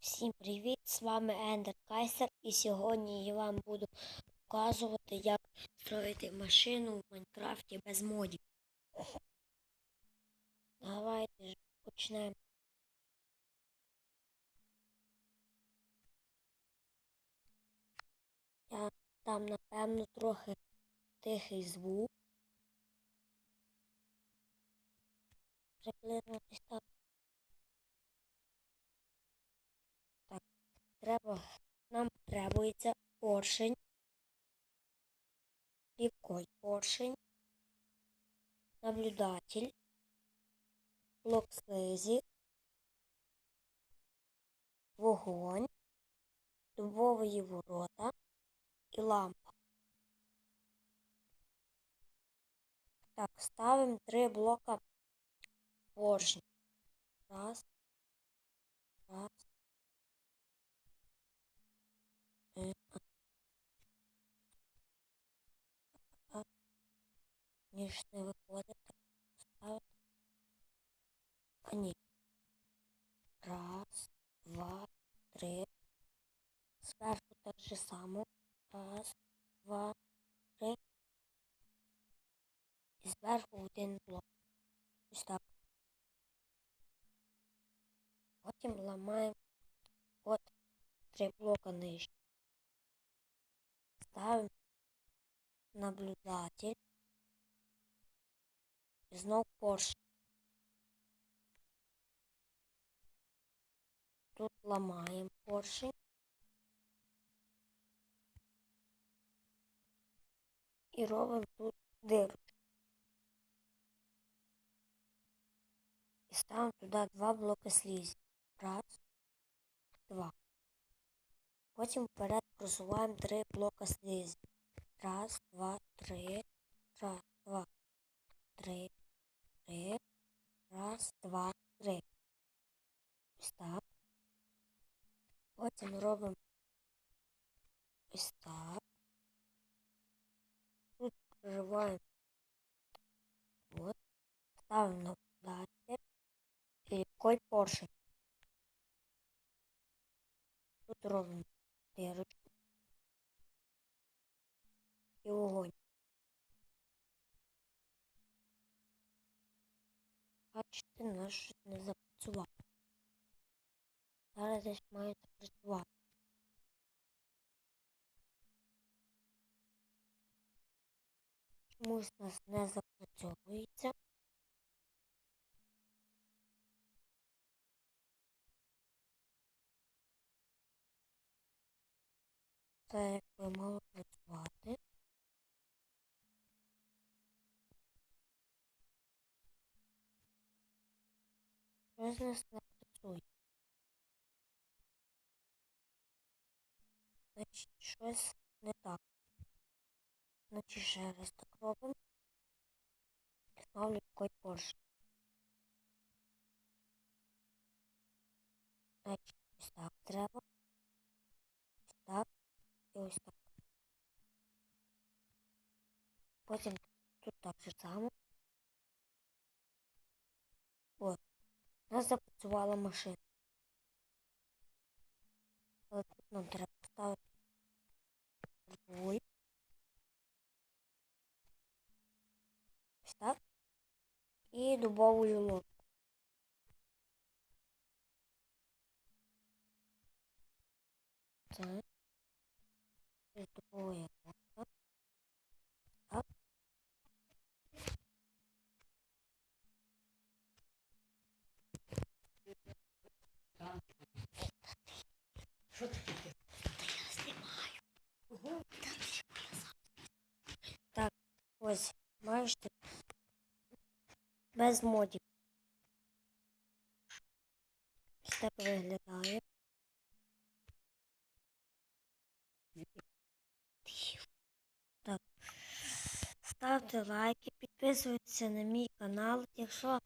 Всім привіт! З вами Ендер Кайсер і сьогодні я вам буду показувати, як строїти машину в Майнкрафті без модів. Давайте ж почнемо. Я там, напевно, трохи тихий звук. Приблизно так. Треба, нам требується поршень, ліпкой поршень, наблюдатель, блок слизі, вогонь, дубової ворота. І лампа. Так, ставимо три блока поршня. Раз, раз. Два, три. Зверху так же само. Раз, два, три. І зверху один блок. Ось так. Потім ламаємо от три блока нижні. Ставим наблюдатель. І знов поршень. Тут ламаємо поршень. І робимо тут дирочку. І ставимо туди два блоки слізі. Раз, два. Потім вперед просуваємо три блока слізі. Раз, два, три. Раз, два, три, три. Раз, два, три. Ось. Потім робимо ось так. Тут проживаємо. От. Ставимо наблюдатель. І легкой поршень. Тут робимо дирочку і вогонь. Бачите, наш не запрацював. Зараз десь має запрацювати. Чомусь нас не запрацьовується. Це як би мало працювати. Щось нас не працює. Значить, щось не так. Значить, ще раз так робимо. І знову легкой поршень. Значить, ось так треба. Ось так і ось так. Потім тут так же само. От. У нас запрацювала машина. Але тут нам треба поставити руль. Ось так. І дубову Так. Це. Дубовая лодка. Так. Що таке? Я знімаю. Ого, Так, ось, бачите, без модів. Ось так виглядає. Так. Ставте лайки, підписуйтесь на мій канал. Якщо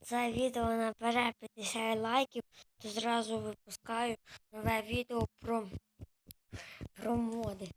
це відео набере 50 лайків, то зразу випускаю нове відео про, про моди.